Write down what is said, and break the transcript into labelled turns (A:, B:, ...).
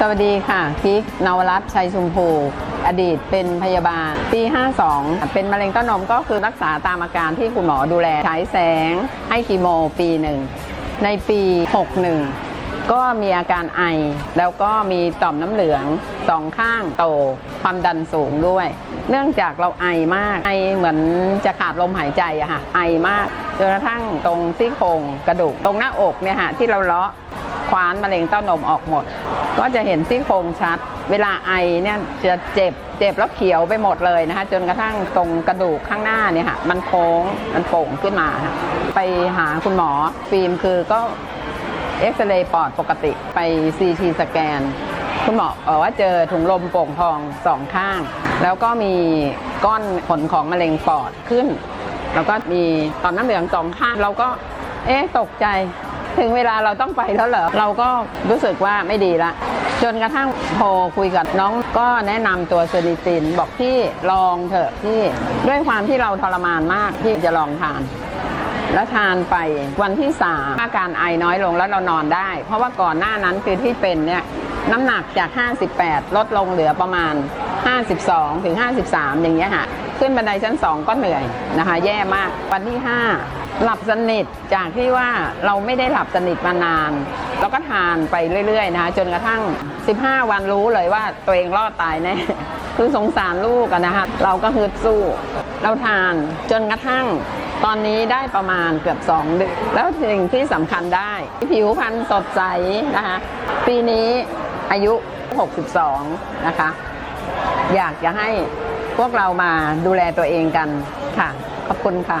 A: สวัสดีค่ะกิ๊กนวรัตน์ชัยชุมพูอดีตเป็นพยาบาลปี 52 เป็นมะเร็งเต้านมก็คือรักษาตามอาการที่คุณหมอดูแลฉายแสง ให้คีโมปีหนึ่ง ในปี 61 ก็มีอาการไอ แล้วก็มีต่อมน้ำเหลืองสองข้างโต ความดันสูงด้วย เนื่องจากเราไอมาก ไอเหมือนจะขาดลมหายใจอะค่ะ ไอมากจนกระทั่งตรงซี่โครงกระดูก ตรงหน้าอกเนี่ยฮะที่เราเลาะ คว้านมะเร็งเต้านมออกหมด ก็จะเห็นซี่โครงชัด เวลาไอเนี่ยจะเจ็บเจ็บแล้วเขียวไปหมดเลยนะคะ จนกระทั่งตรงกระดูกข้างหน้าเนี่ยค่ะมันโค้งมันโป่งขึ้นมาค่ะไปหาคุณหมอฟิล์มคือก็เอ็กซเรย์ปอดปกติไปซีทีสแกนคุณหมอบอกว่าเจอถุงลมโป่งพองสองข้าง แล้วก็มีก้อนผลของมะเร็งปอดขึ้น แล้วก็มีตอมน้ำเหลืองสองข้างเราก็เอ๊ะตกใจ ถึงเวลาเราต้องไปแล้วเหรอ เราก็รู้สึกว่าไม่ดีละ จนกระทั่งโทรคุยกับน้องก็แนะนำตัวเซนิตินบอกพี่ลองเถอะพี่ด้วยความที่เราทรมานมากพี่จะลองทานแล้วทานไปวันที่สามอาการไอน้อยลงแล้วเรานอนได้ เพราะว่าก่อนหน้านั้นคือที่เป็นเนี่ยน้ำหนักจาก 58 ลดลงเหลือประมาณ 52 ถึง 53 อย่างเงี้ยค่ะ ขึ้นบันไดชั้น 2 ก็เหนื่อยนะคะ แย่มากวันที่ 5 หลับสนิทจากที่ว่าเราไม่ได้หลับสนิทมานานเราก็ทานไปเรื่อยๆนะคะจนกระทั่ง 15 วันรู้เลยว่าตัวเองรอดตายแน่คือสงสารลูกนะคะเราก็ฮึดสู้เราทานจนกระทั่งตอนนี้ได้ประมาณเกือบ 2 เดือน แล้วสิ่งที่สำคัญได้ ผิวพรรณสดใสนะคะปีนี้อายุ 62 นะคะ อยากจะให้พวกเรามาดูแลตัวเองกันค่ะ ขอบคุณค่ะ